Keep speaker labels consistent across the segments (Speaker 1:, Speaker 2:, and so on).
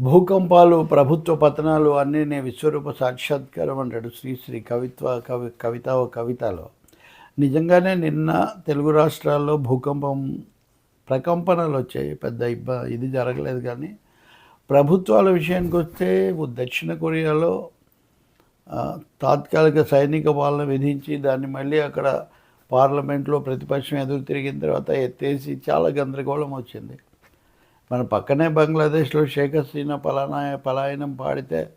Speaker 1: భూకంపాలు ప్రభుత్వ పతనాలు అన్నీ నీ విశ్వరూప సాక్షాత్కారం అంటాడు శ్రీశ్రీ కవిత్వ కవి కవిత ఓ కవితలో. నిజంగానే నిన్న తెలుగు రాష్ట్రాల్లో భూకంపం ప్రకంపనలు వచ్చాయి. పెద్ద ఇబ్బ ఇది జరగలేదు కానీ ప్రభుత్వాల విషయానికి వస్తే దక్షిణ కొరియాలో తాత్కాలిక సైనిక పాలన విధించి దాన్ని మళ్ళీ అక్కడ పార్లమెంట్లో ప్రతిపక్షం ఎదురు తిరిగిన తర్వాత ఎత్తేసి చాలా గందరగోళం వచ్చింది. మన పక్కనే బంగ్లాదేశ్లో షేక్ హసీనా పలానా పలాయనం పాడితే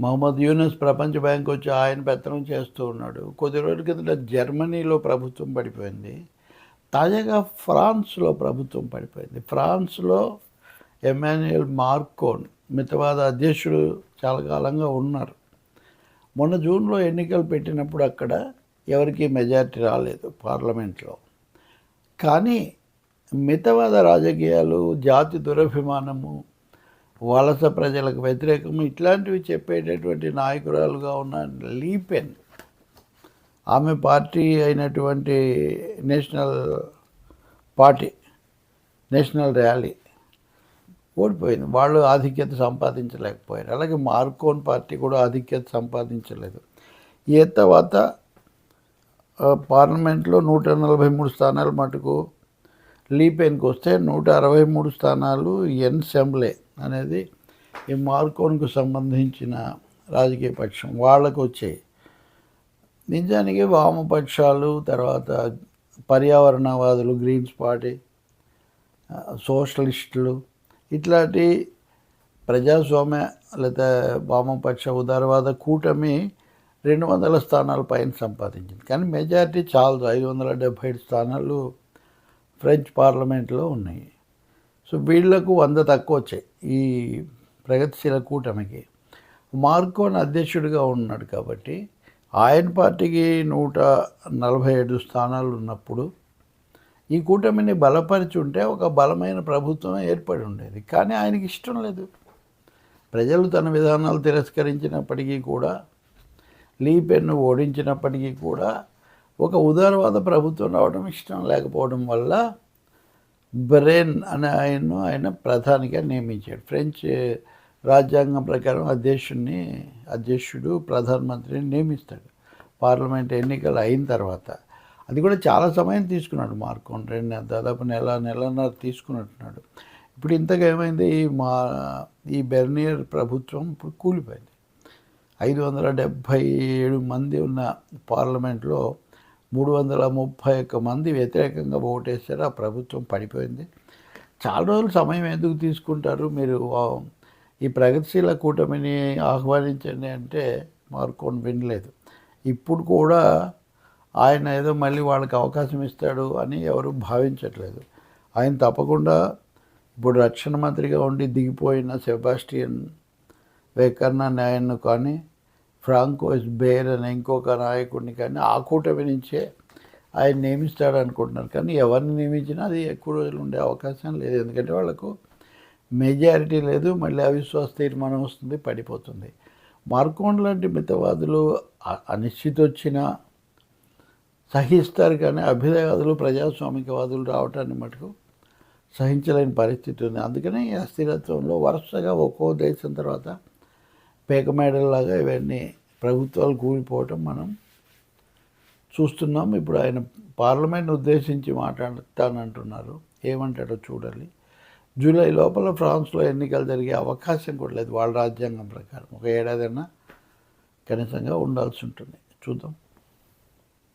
Speaker 1: మహమ్మద్ యూనస్ ప్రపంచ బ్యాంక్ వచ్చి ఆయన పెత్తనం చేస్తూ ఉన్నాడు. కొద్ది రోజుల కిందట జర్మనీలో ప్రభుత్వం పడిపోయింది. తాజాగా ఫ్రాన్స్లో ప్రభుత్వం పడిపోయింది. ఫ్రాన్స్లో ఎమాన్యుయల్ మార్కోన్ మితవాద అధ్యక్షుడు చాలా కాలంగా ఉన్నారు. మొన్న జూన్లో ఎన్నికలు పెట్టినప్పుడు అక్కడ ఎవరికి మెజారిటీ రాలేదు పార్లమెంట్లో. కానీ మితవాద రాజకీయాలు జాతి దురభిమానము వలస ప్రజలకు వ్యతిరేకము ఇట్లాంటివి చెప్పేటటువంటి నాయకురాలుగా ఉన్న లీపెన్ ఆమె పార్టీ అయినటువంటి నేషనల్ పార్టీ నేషనల్ ర్యాలీ ఓడిపోయింది. వాళ్ళు ఆధిక్యత సంపాదించలేకపోయారు. అలాగే మార్కోన్ పార్టీ కూడా ఆధిక్యత సంపాదించలేదు. ఈ తర్వాత పార్లమెంట్లో నూట నలభై మూడు స్థానాలు మటుకు లీపెన్కి వస్తే నూట అరవై మూడు స్థానాలు ఎన్ సెంబ్లే అనేది ఈ మార్కోన్కు సంబంధించిన రాజకీయ పక్షం. వాళ్ళకు వచ్చాయి నిజానికి వామపక్షాలు తర్వాత పర్యావరణవాదులు గ్రీన్స్ పార్టీ సోషలిస్టులు ఇట్లాంటి ప్రజాస్వామ్య లేదా వామపక్ష ఉదారవాద కూటమి రెండు వందల స్థానాల పైన సంపాదించింది. కానీ మెజారిటీ చాలదు. ఐదు వందల డెబ్భై ఐదు స్థానాలు ఫ్రెంచ్ పార్లమెంట్లో ఉన్నాయి. సో వీళ్ళకు వంద తక్కువ వచ్చాయి ఈ ప్రగతిశీల కూటమికి. మార్కోన్ అధ్యక్షుడిగా ఉన్నాడు కాబట్టి ఆయన పార్టీకి నూట నలభై ఏడు స్థానాలు ఉన్నప్పుడు ఈ కూటమిని బలపరిచి ఉంటే ఒక బలమైన ప్రభుత్వం ఏర్పడి ఉండేది. కానీ ఆయనకి ఇష్టం లేదు. ప్రజలు తన విధానాలు తిరస్కరించినప్పటికీ కూడా లీపెన్ను ఓడించినప్పటికీ కూడా ఒక ఉదారవాద ప్రభుత్వం రావడం ఇష్టం లేకపోవడం వల్ల బ్రెన్ అనే ఆయన్ను ఆయన ప్రధానిగా నియమించాడు. ఫ్రెంచ్ రాజ్యాంగం ప్రకారం అధ్యక్షుడిని అధ్యక్షుడు ప్రధానమంత్రిని నియమిస్తాడు. పార్లమెంట్ ఎన్నికలు అయిన తర్వాత. అది కూడా చాలా సమయం తీసుకున్నాడు మార్కోన్ రెండు దాదాపు నెల నెలన్నర తీసుకున్నట్టున్నాడు. ఇప్పుడు ఇంతగా ఏమైంది? ఈ మా ఈ బెర్నియర్ ప్రభుత్వం ఇప్పుడు కూలిపోయింది. ఐదు వందల డెబ్భై ఏడు మంది ఉన్న పార్లమెంట్లో మూడు వందల ముప్పై ఒక్క మంది వ్యతిరేకంగా ఓటేశారు. ఆ ప్రభుత్వం పడిపోయింది. చాలా రోజులు సమయం ఎందుకు తీసుకుంటారు? మీరు ఈ ప్రగతిశీల కూటమిని ఆహ్వానించండి అంటే మార్కొని వినలేదు ఇప్పుడు కూడా ఆయన ఏదో మళ్ళీ వాళ్ళకి అవకాశం ఇస్తాడు అని ఎవరు భావించట్లేదు. ఆయన తప్పకుండా ఇప్పుడు రక్షణ మంత్రిగా ఉండి దిగిపోయిన సెబాస్టియన్ వేకర్న నాయన్ను కానీ ఫ్రాంకోయిస్ బేర్ అనే ఇంకొక నాయకుడిని కానీ ఆ కూటమి నుంచే ఆయన నియమిస్తాడు అనుకుంటున్నారు కానీ ఎవరిని నియమించినా అది ఎక్కువ రోజులు ఉండే అవకాశం లేదు. ఎందుకంటే వాళ్ళకు మెజారిటీ లేదు మళ్ళీ అవిశ్వాస తీర్మానం వస్తుంది పడిపోతుంది. మార్కోన్ లాంటి మితవాదులు అనిశ్చిత వచ్చినా సహిస్తారు కానీ అభ్యుదయవాదులు ప్రజాస్వామికవాదులు రావటాన్ని మటుకు సహించలేని పరిస్థితి ఉంది. అందుకనే ఈ అస్థిరత్వంలో వరుసగా ఒక్కో దేశం తర్వాత పేకమేడల్లాగా ఇవన్నీ ప్రభుత్వాలు కూలిపోవటం మనం చూస్తున్నాం. ఇప్పుడు ఆయన పార్లమెంట్ ఉద్దేశించి మాట్లాడతానంటున్నారు. ఏమంటాడో చూడాలి. జూలై లోపల ఫ్రాన్స్లో ఎన్నికలు జరిగే అవకాశం కూడా లేదు. వాళ్ళ రాజ్యాంగం ప్రకారం ఒక ఏడాదైనా కనీసంగా ఉండాల్సి ఉంటుంది. చూద్దాం.